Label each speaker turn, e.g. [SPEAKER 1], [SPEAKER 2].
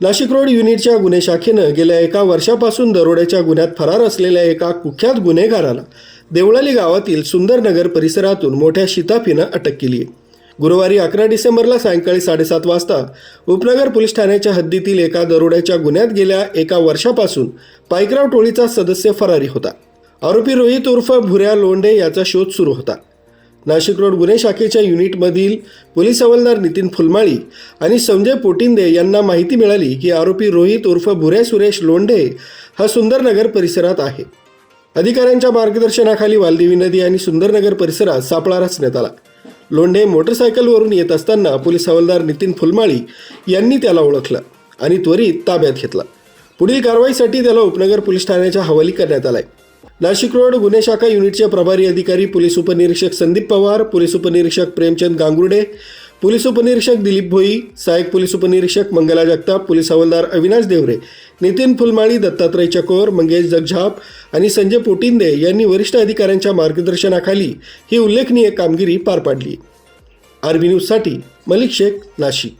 [SPEAKER 1] Nashik road युनिटच्या गुन्हे शाखेनं गेल्या एका वर्षापासून दरोड्याच्या गुन्ह्यात फरार असलेल्या एका कुख्यात गुन्हेगाराला देवळाली गावातील सुंदरनगर परिसरातून मोठ्या शिताफीनं अटक केली आहे गुरुवारी अकरा डिसेंबरला सायंकाळी साडेसात वाजता उपनगर पोलीस ठाण्याच्या हद्दीतील एका दरोड्याच्या गुन्ह्यात गेल्या एका वर्षापासून पायकराव टोळीचा सदस्य फरारी होता. आरोपी रोहित उर्फ भुऱ्या लोंढे याचा शोध सुरू होता. नाशिक रोड गुन्हे शाखेच्या युनिटमधील पोलीस हवालदार नितीन फुलमाळी आणि संजय पोटिंदे यांना माहिती मिळाली की आरोपी रोहित उर्फ भुऱ्या सुरेश लोंढे हा सुंदरनगर परिसरात आहे. अधिकाऱ्यांच्या मार्गदर्शनाखाली वालदेवी नदी आणि सुंदरनगर परिसरात सापळा रचण्यात आला. लोंढे मोटरसायकलवरून येत असताना पोलीस हवालदार नितीन फुलमाळी यांनी त्याला ओळखलं आणि त्वरित ताब्यात घेतला. पुढील कारवाईसाठी त्याला उपनगर पोलीस ठाण्याच्या हवाली करण्यात आलाय. नाशिक रोड गुन्हे शाखा युनिटचे प्रभारी अधिकारी पोलीस उपनिरीक्षक संदीप पवार पोलीस उपनिरीक्षक प्रेमचंद गांगुर्डे पोलीस उपनिरीक्षक दिलीप भोई सहाय्यक पोलीस उपनिरीक्षक मंगला जगताप पोलीस हवालदार अविनाश देवरे नितीन फुलमाळी दत्तात्रय चकोर मंगेश जगझाप आणि संजय पोटिंदे यांनी वरिष्ठ अधिकाऱ्यांच्या मार्गदर्शनाखाली ही उल्लेखनीय कामगिरी पार पाडली. आरबी न्यूजसाठी मलिक शेख नाशिक.